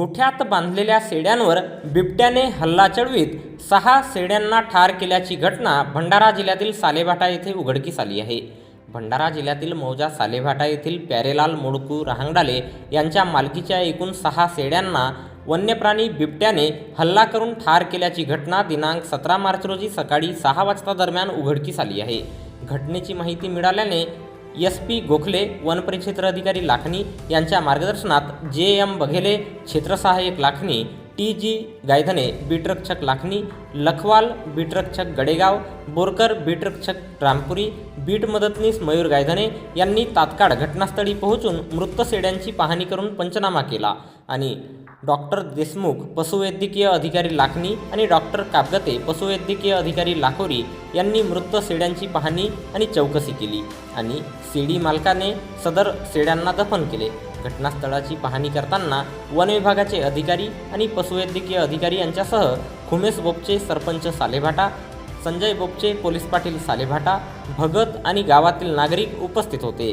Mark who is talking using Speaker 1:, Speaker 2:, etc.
Speaker 1: गोठ्यात बांधलेल्या शेड्यांवर बिबट्याने हल्ला चढवीत सहा शेड्यांना ठार केल्याची घटना भंडारा जिल्ह्यातील सालेभाटा येथे उघडकीस आली आहे. भंडारा जिल्ह्यातील मौजा सालेभाटा येथील प्यारेलाल मोडकू रहांगडाले यांच्या मालकीच्या एकूण सहा शेड्यांना वन्यप्राणी बिबट्याने हल्ला करून ठार केल्याची घटना दिनांक सतरा मार्च रोजी सकाळी सहा वाजता दरम्यान उघडकीस आली आहे. घटनेची माहिती मिळाल्याने एस पी गोखले वनपरिक्षेत्र अधिकारी लाखणी यांच्या मार्गदर्शनात जे M Baghele क्षेत्रसहाय्यक Lakhani T G Gaydhane बीटरक्षक Lakhani Lakhwal बीटरक्षक Gadegaon Borkar बीटरक्षक रामपुरी बीट मदतनीस मयूर गायधने यांनी तात्काळ घटनास्थळी पोहोचून मृत सेड्यांची पाहणी करून पंचनामा केला आणि डॉक्टर देशमुख पशुवैद्यकीय अधिकारी लाखणी आणि डॉक्टर कापगते पशुवैद्यकीय अधिकारी लाखोरी यांनी मृत शेड्यांची पाहणी आणि चौकशी केली आणि शेडी मालकाने सदर शेड्यांना दफन केले. घटनास्थळाची पाहणी करताना वन विभागाचे अधिकारी आणि पशुवैद्यकीय अधिकारी यांच्यासह खुमेस बोपचे सरपंच सालेभाटा संजय बोपचे पोलीस पाटील सालेभाटा भगत आणि गावातील नागरिक उपस्थित होते.